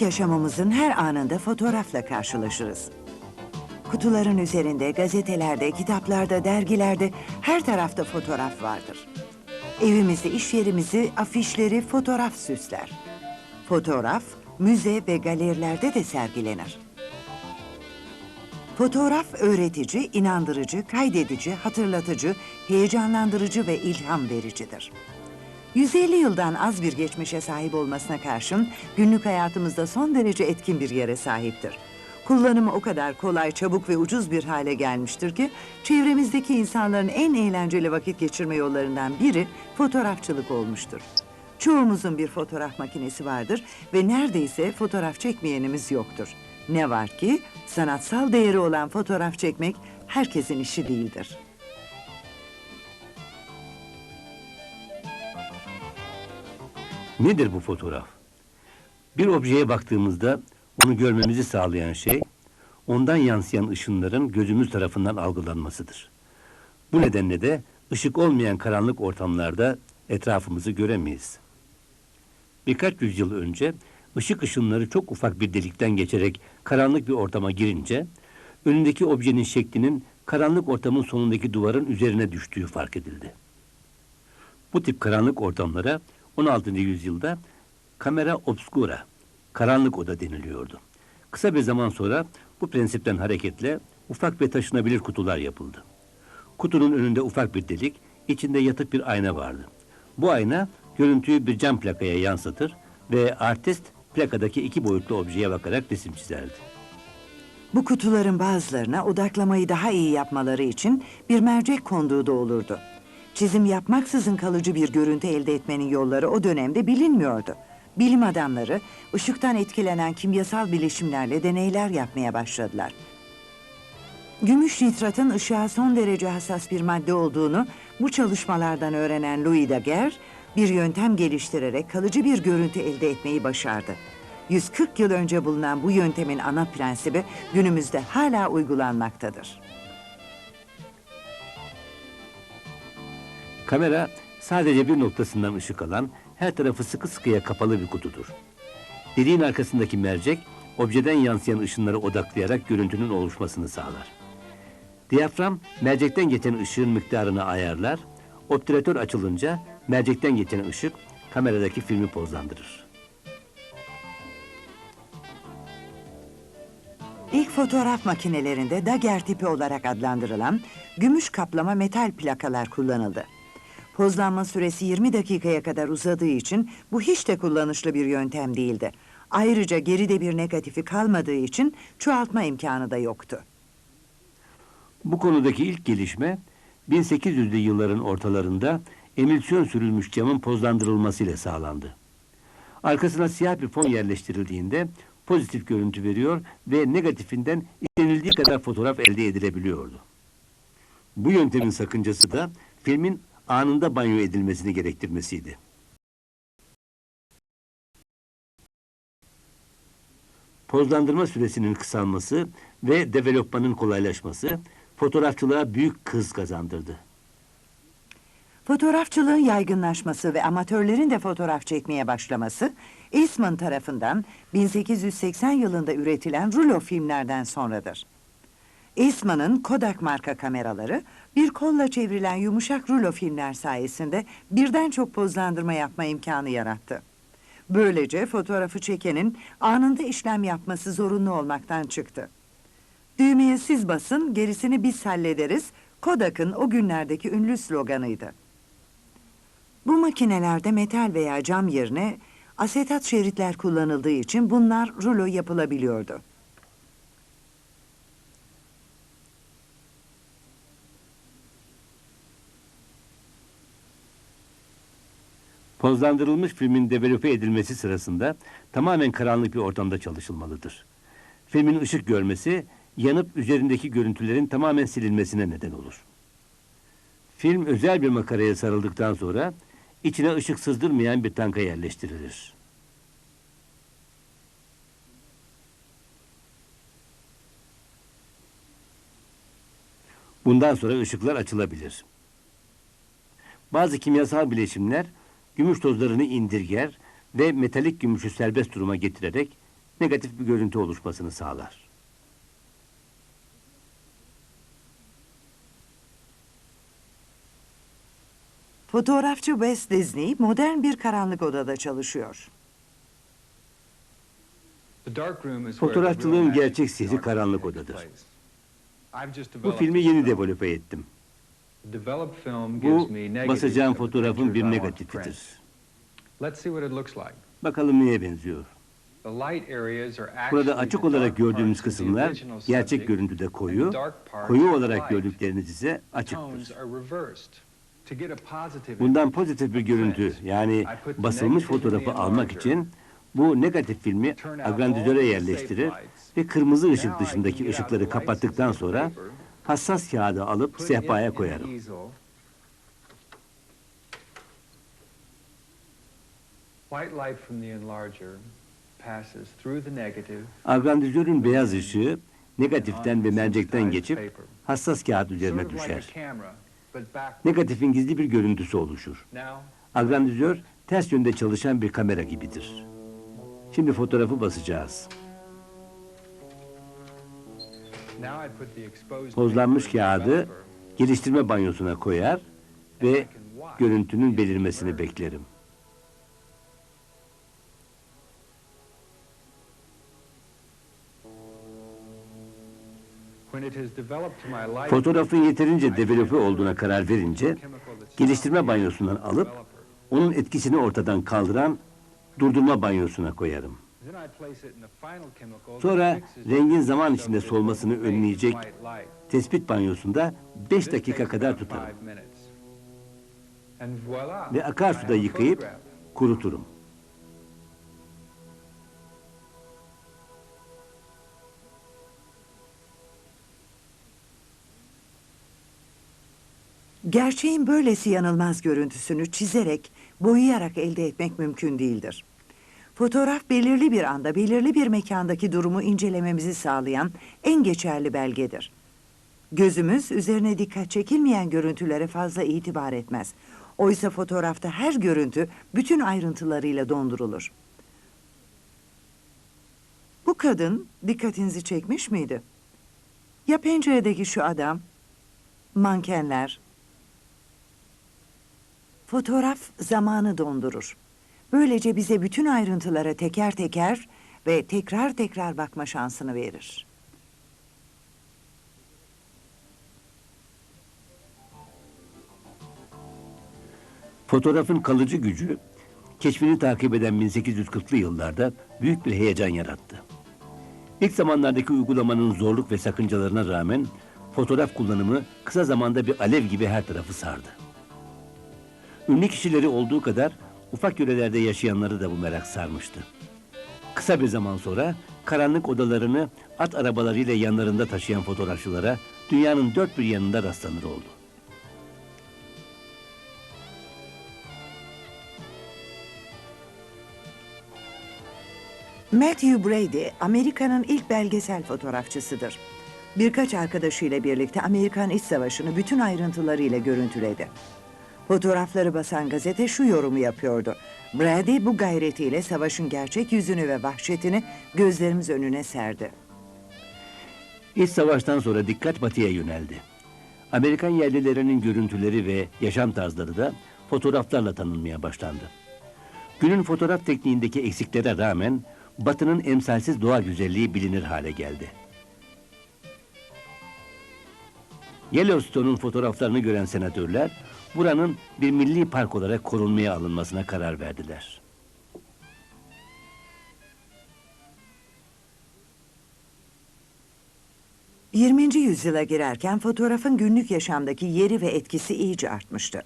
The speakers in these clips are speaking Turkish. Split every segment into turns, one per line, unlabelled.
Yaşamımızın her anında fotoğrafla karşılaşırız. Kutuların üzerinde, gazetelerde, kitaplarda, dergilerde her tarafta fotoğraf vardır. Evimizi, iş yerimizi, afişleri fotoğraf süsler. Fotoğraf, müze ve galerilerde de sergilenir. Fotoğraf öğretici, inandırıcı, kaydedici, hatırlatıcı, heyecanlandırıcı ve ilham vericidir. 150 yıldan az bir geçmişe sahip olmasına karşın günlük hayatımızda son derece etkin bir yere sahiptir. Kullanımı o kadar kolay, çabuk ve ucuz bir hale gelmiştir ki çevremizdeki insanların en eğlenceli vakit geçirme yollarından biri fotoğrafçılık olmuştur. Çoğumuzun bir fotoğraf makinesi vardır ve neredeyse fotoğraf çekmeyenimiz yoktur. Ne var ki sanatsal değeri olan fotoğraf çekmek herkesin işi değildir.
Nedir bu fotoğraf? Bir objeye baktığımızda onu görmemizi sağlayan şey, ondan yansıyan ışınların gözümüz tarafından algılanmasıdır. Bu nedenle de ışık olmayan karanlık ortamlarda etrafımızı göremeyiz. Birkaç yüzyıl önce ışık ışınları çok ufak bir delikten geçerek karanlık bir ortama girince, önündeki objenin şeklinin karanlık ortamın sonundaki duvarın üzerine düştüğü fark edildi. Bu tip karanlık ortamlara 16. yüzyılda kamera obscura, karanlık oda deniliyordu. Kısa bir zaman sonra bu prensipten hareketle ufak ve taşınabilir kutular yapıldı. Kutunun önünde ufak bir delik, içinde yatık bir ayna vardı. Bu ayna görüntüyü bir cam plakaya yansıtır ve artist plakadaki iki boyutlu objeye bakarak resim çizerdi.
Bu kutuların bazılarına odaklamayı daha iyi yapmaları için bir mercek konduğu da olurdu. Çizim yapmaksızın kalıcı bir görüntü elde etmenin yolları o dönemde bilinmiyordu. Bilim adamları ışıktan etkilenen kimyasal bileşimlerle deneyler yapmaya başladılar. Gümüş nitratın ışığa son derece hassas bir madde olduğunu bu çalışmalardan öğrenen Louis Daguerre bir yöntem geliştirerek kalıcı bir görüntü elde etmeyi başardı. 140 yıl önce bulunan bu yöntemin ana prensibi günümüzde hala uygulanmaktadır.
Kamera sadece bir noktasından ışık alan, her tarafı sıkı sıkıya kapalı bir kutudur. Deliğin arkasındaki mercek, objeden yansıyan ışınları odaklayarak görüntünün oluşmasını sağlar. Diyafram, mercekten geçen ışığın miktarını ayarlar, obtüratör açılınca mercekten geçen ışık kameradaki filmi pozlandırır.
İlk fotoğraf makinelerinde Daguerre tipi olarak adlandırılan gümüş kaplama metal plakalar kullanıldı. Pozlanma süresi 20 dakikaya kadar uzadığı için bu hiç de kullanışlı bir yöntem değildi. Ayrıca geride bir negatifi kalmadığı için çoğaltma imkanı da yoktu.
Bu konudaki ilk gelişme 1800'lü yılların ortalarında emülsiyon sürülmüş camın pozlandırılmasıyla sağlandı. Arkasına siyah bir fon yerleştirildiğinde pozitif görüntü veriyor ve negatifinden istenildiği kadar fotoğraf elde edilebiliyordu. Bu yöntemin sakıncası da filmin anında banyo edilmesini gerektirmesiydi. Pozlandırma süresinin kısalması ve developmanın kolaylaşması fotoğrafçılığa büyük hız kazandırdı.
Fotoğrafçılığın yaygınlaşması ve amatörlerin de fotoğraf çekmeye başlaması, Eastman tarafından 1880 yılında üretilen rulo filmlerden sonradır. Eastman'ın Kodak marka kameraları, bir kolla çevrilen yumuşak rulo filmler sayesinde birden çok pozlandırma yapma imkanı yarattı. Böylece fotoğrafı çekenin anında işlem yapması zorunlu olmaktan çıktı. Düğmeye siz basın, gerisini biz hallederiz, Kodak'ın o günlerdeki ünlü sloganıydı. Bu makinelerde metal veya cam yerine asetat şeritler kullanıldığı için bunlar rulo yapılabiliyordu.
Pozlandırılmış filmin develope edilmesi sırasında tamamen karanlık bir ortamda çalışılmalıdır. Filmin ışık görmesi, yanıp üzerindeki görüntülerin tamamen silinmesine neden olur. Film özel bir makaraya sarıldıktan sonra içine ışık sızdırmayan bir tanka yerleştirilir. Bundan sonra ışıklar açılabilir. Bazı kimyasal bileşimler gümüş tozlarını indirger ve metalik gümüşü serbest duruma getirerek negatif bir görüntü oluşmasını sağlar.
Fotoğrafçı Wes Disney modern bir karanlık odada çalışıyor.
Fotoğrafçılığın gerçek sihri karanlık odadır. Bu filmi yeni develope ettim. Bu basacağım fotoğrafın bir negatifidir. Bakalım neye benziyor. Burada açık olarak gördüğünüz kısımlar gerçek görüntüde koyu, koyu olarak gördükleriniz ise açıktır. Bundan pozitif bir görüntü yani basılmış fotoğrafı almak için bu negatif filmi agrandizöre yerleştirir ve kırmızı ışık dışındaki ışıkları kapattıktan sonra hassas kağıdı alıp sehpaya koyarım. Agrandizörün beyaz ışığı negatiften ve mercekten geçip hassas kağıt üzerine düşer. Negatifin gizli bir görüntüsü oluşur. Agrandizör ters yönde çalışan bir kamera gibidir. Şimdi fotoğrafı basacağız. Tozlanmış kağıdı geliştirme banyosuna koyar ve görüntünün belirmesini beklerim. Fotoğrafın yeterince develope olduğuna karar verince geliştirme banyosundan alıp onun etkisini ortadan kaldıran durdurma banyosuna koyarım. Sonra rengin zaman içinde solmasını önleyecek tespit banyosunda 5 dakika kadar tutarım ve akarsuda yıkayıp kuruturum.
Gerçeğin böylesi yanılmaz görüntüsünü çizerek, boyayarak elde etmek mümkün değildir. Fotoğraf belirli bir anda, belirli bir mekandaki durumu incelememizi sağlayan en geçerli belgedir. Gözümüz üzerine dikkat çekilmeyen görüntülere fazla itibar etmez. Oysa fotoğrafta her görüntü bütün ayrıntılarıyla dondurulur. Bu kadın dikkatinizi çekmiş miydi? Ya penceredeki şu adam? Mankenler, Fotoğraf zamanı dondurur. Böylece bize bütün ayrıntılara teker teker ve tekrar tekrar bakma şansını verir.
Fotoğrafın kalıcı gücü keşfini takip eden 1840'lı yıllarda büyük bir heyecan yarattı. İlk zamanlardaki uygulamanın zorluk ve sakıncalarına rağmen fotoğraf kullanımı kısa zamanda bir alev gibi her tarafı sardı. Ünlü kişileri olduğu kadar ufak yörelerde yaşayanları da bu merak sarmıştı. Kısa bir zaman sonra karanlık odalarını at arabalarıyla yanlarında taşıyan fotoğrafçılara dünyanın dört bir yanında rastlanır oldu.
Matthew Brady, Amerika'nın ilk belgesel fotoğrafçısıdır. Birkaç arkadaşıyla birlikte Amerikan İç Savaşı'nı bütün ayrıntılarıyla görüntüledi. Fotoğrafları basan gazete şu yorumu yapıyordu. Brady bu gayretiyle savaşın gerçek yüzünü ve vahşetini gözlerimiz önüne serdi.
İç savaştan sonra dikkat batıya yöneldi. Amerikan yerlilerinin görüntüleri ve yaşam tarzları da fotoğraflarla tanınmaya başlandı. Günün fotoğraf tekniğindeki eksiklere rağmen batının emsalsiz doğa güzelliği bilinir hale geldi. Yellowstone'un fotoğraflarını gören senatörler buranın bir milli park olarak korunmaya alınmasına karar verdiler.
...20. yüzyıla girerken fotoğrafın günlük yaşamdaki yeri ve etkisi iyice artmıştı.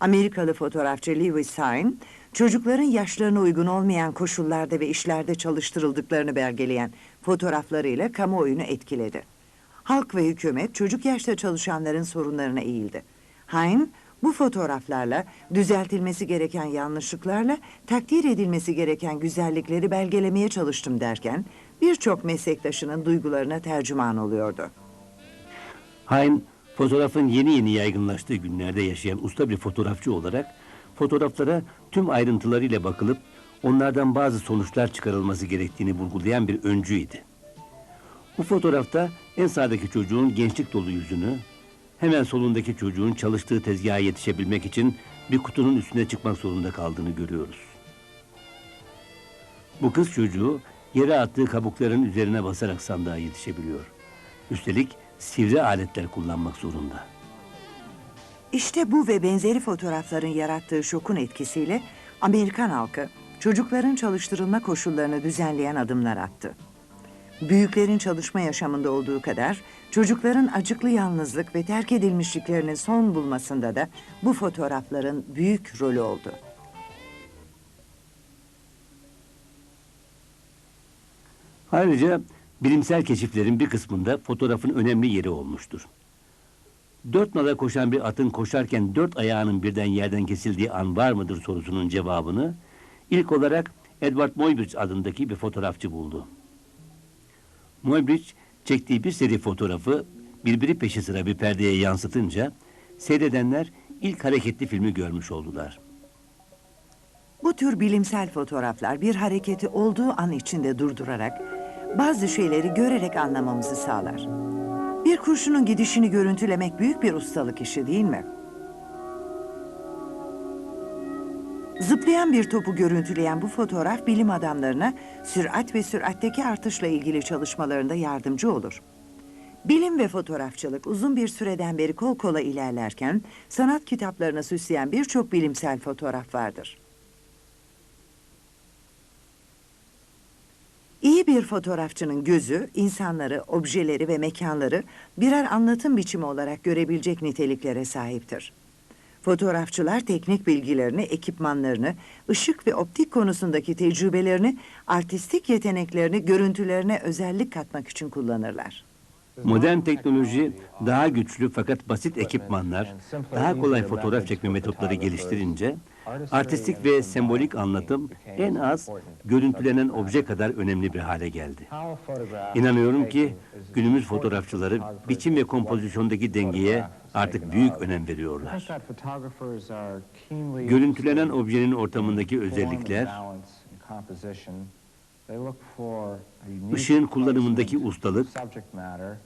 Amerikalı fotoğrafçı Lewis Hine, çocukların yaşlarına uygun olmayan koşullarda ve işlerde çalıştırıldıklarını belgeleyen fotoğraflarıyla kamuoyunu etkiledi. Halk ve hükümet çocuk yaşta çalışanların sorunlarına eğildi. Hine, bu fotoğraflarla düzeltilmesi gereken yanlışlıklarla takdir edilmesi gereken güzellikleri belgelemeye çalıştım derken birçok meslektaşının duygularına tercüman oluyordu.
Hain, fotoğrafın yeni yeni yaygınlaştığı günlerde yaşayan usta bir fotoğrafçı olarak fotoğraflara tüm ayrıntılarıyla bakılıp onlardan bazı sonuçlar çıkarılması gerektiğini vurgulayan bir öncüydü. Bu fotoğrafta en sağdaki çocuğun gençlik dolu yüzünü, hemen solundaki çocuğun çalıştığı tezgaha yetişebilmek için bir kutunun üstüne çıkmak zorunda kaldığını görüyoruz. Bu kız çocuğu yere attığı kabukların üzerine basarak sandığa yetişebiliyor. Üstelik sivri aletler kullanmak zorunda.
İşte bu ve benzeri fotoğrafların yarattığı şokun etkisiyle Amerikan halkı çocukların çalıştırılma koşullarını düzenleyen adımlar attı. Büyüklerin çalışma yaşamında olduğu kadar çocukların acıklı yalnızlık ve terk edilmişliklerinin son bulmasında da bu fotoğrafların büyük rolü oldu.
Ayrıca bilimsel keşiflerin bir kısmında fotoğrafın önemli yeri olmuştur. Dört nala koşan bir atın koşarken dört ayağının birden yerden kesildiği an var mıdır sorusunun cevabını ilk olarak Edward Muybridge adındaki bir fotoğrafçı buldu. Muybridge çektiği bir seri fotoğrafı birbiri peşi sıra bir perdeye yansıtınca seyredenler ilk hareketli filmi görmüş oldular.
Bu tür bilimsel fotoğraflar bir hareketi olduğu an içinde durdurarak bazı şeyleri görerek anlamamızı sağlar. Bir kurşunun gidişini görüntülemek büyük bir ustalık işi değil mi? Zıplayan bir topu görüntüleyen bu fotoğraf bilim adamlarına sürat ve süratteki artışla ilgili çalışmalarında yardımcı olur. Bilim ve fotoğrafçılık uzun bir süreden beri kol kola ilerlerken sanat kitaplarına süsleyen birçok bilimsel fotoğraf vardır. İyi bir fotoğrafçının gözü, insanları, objeleri ve mekanları birer anlatım biçimi olarak görebilecek niteliklere sahiptir. Fotoğrafçılar teknik bilgilerini, ekipmanlarını, ışık ve optik konusundaki tecrübelerini, artistik yeteneklerini görüntülerine özellik katmak için kullanırlar.
Modern teknoloji daha güçlü fakat basit ekipmanlar, daha kolay fotoğraf çekme metotları geliştirince artistik ve sembolik anlatım en az görüntülenen obje kadar önemli bir hale geldi. İnanıyorum ki günümüz fotoğrafçıları biçim ve kompozisyondaki dengeye artık büyük önem veriyorlar. Görüntülenen objenin ortamındaki özellikler, ışığın kullanımındaki ustalık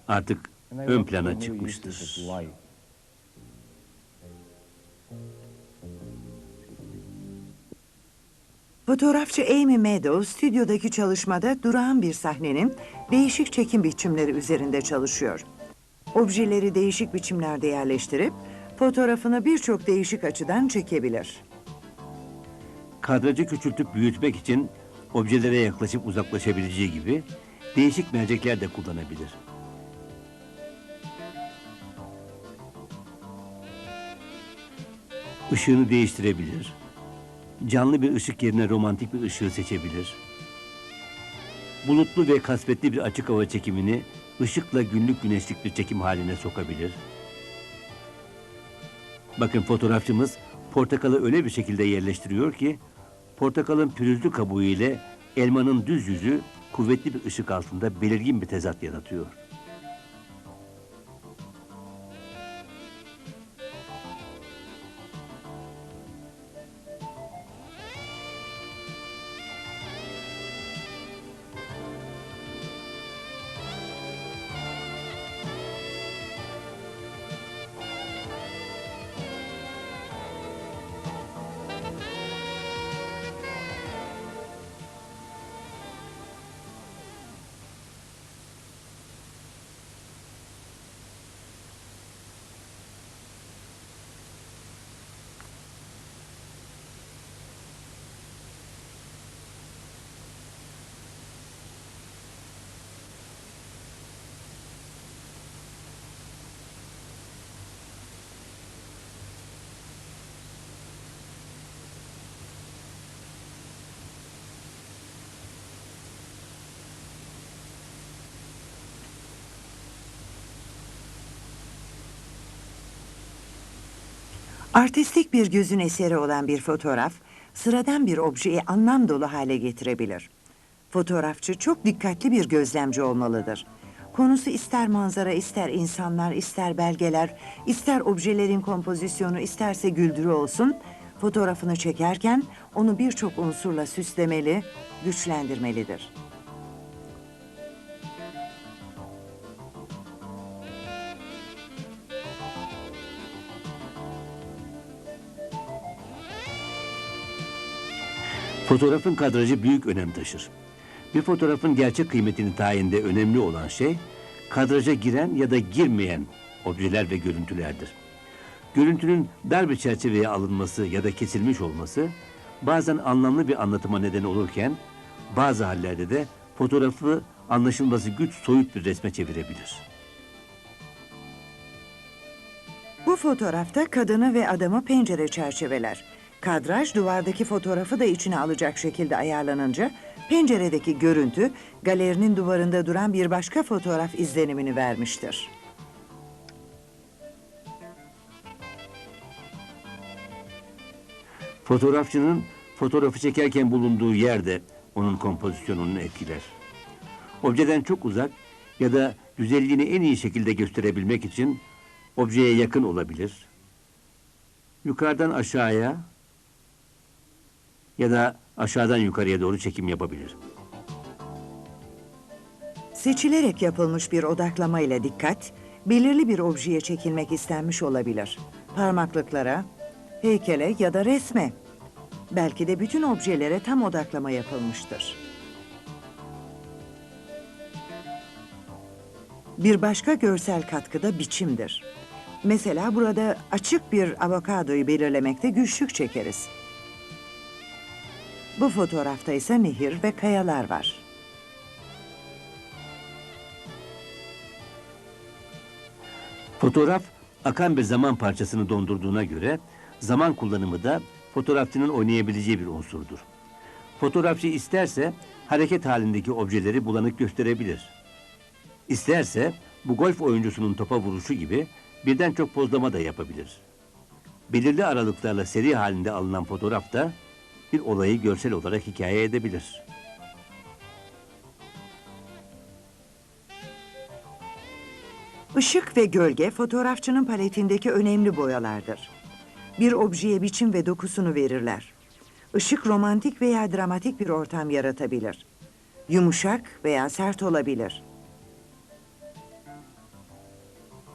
artık ön plana çıkmıştır.
Fotoğrafçı Amy Meadows stüdyodaki çalışmada durağan bir sahnenin değişik çekim biçimleri üzerinde çalışıyor. Objeleri değişik biçimlerde yerleştirip fotoğrafını birçok değişik açıdan çekebilir.
Kadrajı küçültüp büyütmek için objelere yaklaşıp uzaklaşabileceği gibi değişik mercekler de kullanabilir. Işığını değiştirebilir. Canlı bir ışık yerine romantik bir ışığı seçebilir. Bulutlu ve kasvetli bir açık hava çekimini ışıkla günlük güneşlik bir çekim haline sokabilir. Bakın fotoğrafçımız portakalı öyle bir şekilde yerleştiriyor ki portakalın pürüzlü kabuğu ile elmanın düz yüzü kuvvetli bir ışık altında belirgin bir tezat yaratıyor.
Artistik bir gözün eseri olan bir fotoğraf, sıradan bir objeyi anlam dolu hale getirebilir. Fotoğrafçı çok dikkatli bir gözlemci olmalıdır. Konusu ister manzara, ister insanlar, ister belgeler, ister objelerin kompozisyonu, isterse güldürü olsun, fotoğrafını çekerken onu birçok unsurla süslemeli, güçlendirmelidir.
Fotoğrafın kadrajı büyük önem taşır. Bir fotoğrafın gerçek kıymetini tayinde önemli olan şey, kadraja giren ya da girmeyen objeler ve görüntülerdir. Görüntünün dar bir çerçeveye alınması ya da kesilmiş olması, bazen anlamlı bir anlatıma neden olurken, bazı hallerde de fotoğrafı anlaşılması güç soyut bir resme çevirebilir.
Bu fotoğrafta kadını ve adamı pencere çerçeveler. Kadraj duvardaki fotoğrafı da içine alacak şekilde ayarlanınca penceredeki görüntü galerinin duvarında duran bir başka fotoğraf izlenimini vermiştir.
Fotoğrafçının fotoğrafı çekerken bulunduğu yer de onun kompozisyonunu etkiler. Objeden çok uzak ya da güzelliğini en iyi şekilde gösterebilmek için objeye yakın olabilir. Yukarıdan aşağıya ya da aşağıdan yukarıya doğru çekim yapabilir.
Seçilerek yapılmış bir odaklama ile dikkat, belirli bir objeye çekilmek istenmiş olabilir. Parmaklıklara, heykele ya da resme. Belki de bütün objelere tam odaklama yapılmıştır. Bir başka görsel katkı da biçimdir. Mesela burada açık bir avokadoyu belirlemekte güçlük çekeriz. Bu fotoğrafta ise nehir ve kayalar var.
Fotoğraf akan bir zaman parçasını dondurduğuna göre zaman kullanımı da fotoğrafçının oynayabileceği bir unsurdur. Fotoğrafçı isterse hareket halindeki objeleri bulanık gösterebilir. İsterse bu golf oyuncusunun topa vuruşu gibi birden çok pozlama da yapabilir. Belirli aralıklarla seri halinde alınan fotoğraf da bir olayı görsel olarak hikaye edebilir.
Işık ve gölge fotoğrafçının paletindeki önemli boyalardır. Bir objeye biçim ve dokusunu verirler. Işık romantik veya dramatik bir ortam yaratabilir. Yumuşak veya sert olabilir.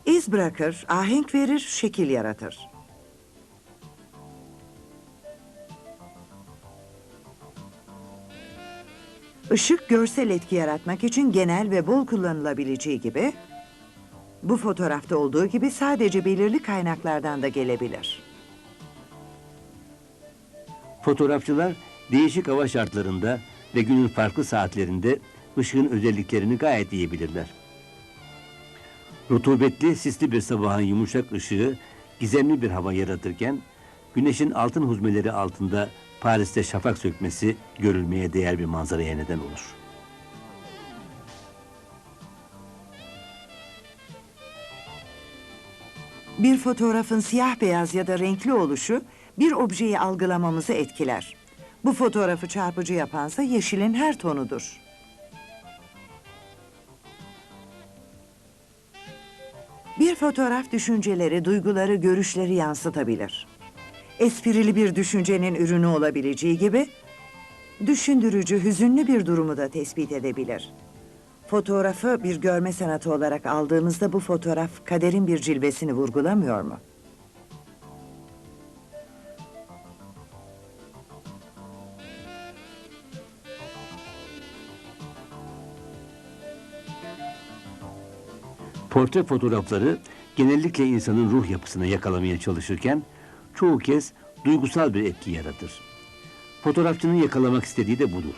İz bırakır, ahenk verir, şekil yaratır. Işık görsel etki yaratmak için genel ve bol kullanılabileceği gibi bu fotoğrafta olduğu gibi sadece belirli kaynaklardan da gelebilir.
Fotoğrafçılar değişik hava şartlarında ve günün farklı saatlerinde ışığın özelliklerini gayet iyi bilirler. Rutubetli, sisli bir sabahın yumuşak ışığı gizemli bir hava yaratırken, güneşin altın huzmeleri altında Paris'te şafak sökmesi görülmeye değer bir manzaraya neden olur.
Bir fotoğrafın siyah beyaz ya da renkli oluşu bir objeyi algılamamızı etkiler. Bu fotoğrafı çarpıcı yapansa yeşilin her tonudur. Bir fotoğraf düşünceleri, duyguları, görüşleri yansıtabilir. Esprili bir düşüncenin ürünü olabileceği gibi, düşündürücü, hüzünlü bir durumu da tespit edebilir. Fotoğrafı bir görme sanatı olarak aldığımızda bu fotoğraf kaderin bir cilvesini vurgulamıyor mu?
Portre fotoğrafları genellikle insanın ruh yapısını yakalamaya çalışırken çoğu kez duygusal bir etki yaratır. Fotoğrafçının yakalamak istediği de budur.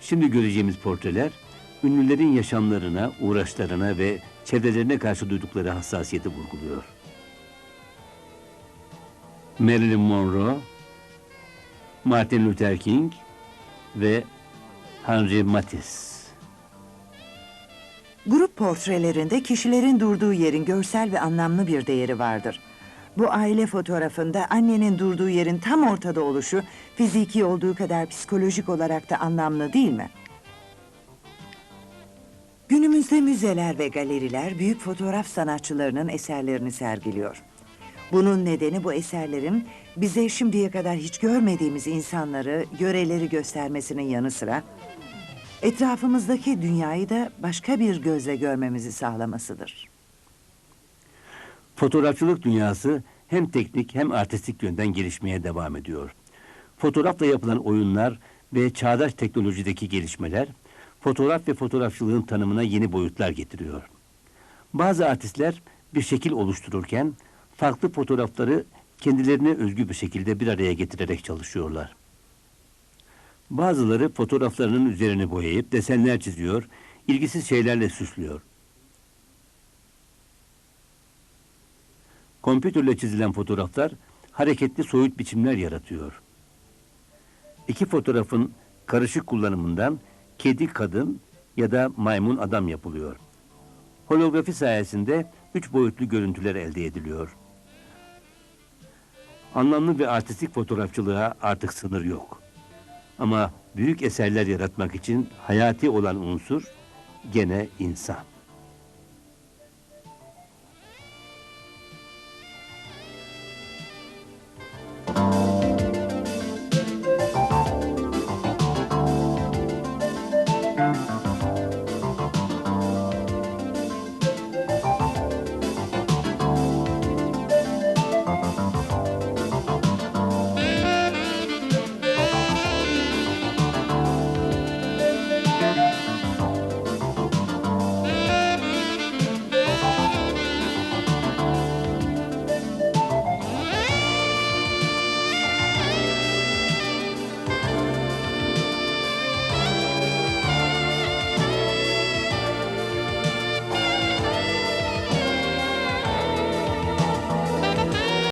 Şimdi göreceğimiz portreler ünlülerin yaşamlarına, uğraşlarına ve çevrelerine karşı duydukları hassasiyeti vurguluyor. Marilyn Monroe, Martin Luther King ve Henri Matisse.
Grup portrelerinde kişilerin durduğu yerin görsel ve anlamlı bir değeri vardır. Bu aile fotoğrafında annenin durduğu yerin tam ortada oluşu fiziki olduğu kadar psikolojik olarak da anlamlı değil mi? Günümüzde müzeler ve galeriler büyük fotoğraf sanatçılarının eserlerini sergiliyor. Bunun nedeni bu eserlerin bize şimdiye kadar hiç görmediğimiz insanları, yöreleri göstermesinin yanı sıra etrafımızdaki dünyayı da başka bir gözle görmemizi sağlamasıdır.
Fotoğrafçılık dünyası hem teknik hem artistik yönden gelişmeye devam ediyor. Fotoğrafla yapılan oyunlar ve çağdaş teknolojideki gelişmeler, fotoğraf ve fotoğrafçılığın tanımına yeni boyutlar getiriyor. Bazı artistler bir şekil oluştururken, farklı fotoğrafları kendilerine özgü bir şekilde bir araya getirerek çalışıyorlar. Bazıları fotoğraflarının üzerine boyayıp desenler çiziyor, ilgisiz şeylerle süslüyor. Kompütürle çizilen fotoğraflar hareketli soyut biçimler yaratıyor. İki fotoğrafın karışık kullanımından kedi kadın ya da maymun adam yapılıyor. Holografi sayesinde üç boyutlu görüntüler elde ediliyor. Anlamlı ve artistik fotoğrafçılığa artık sınır yok. Ama büyük eserler yaratmak için hayati olan unsur gene insan.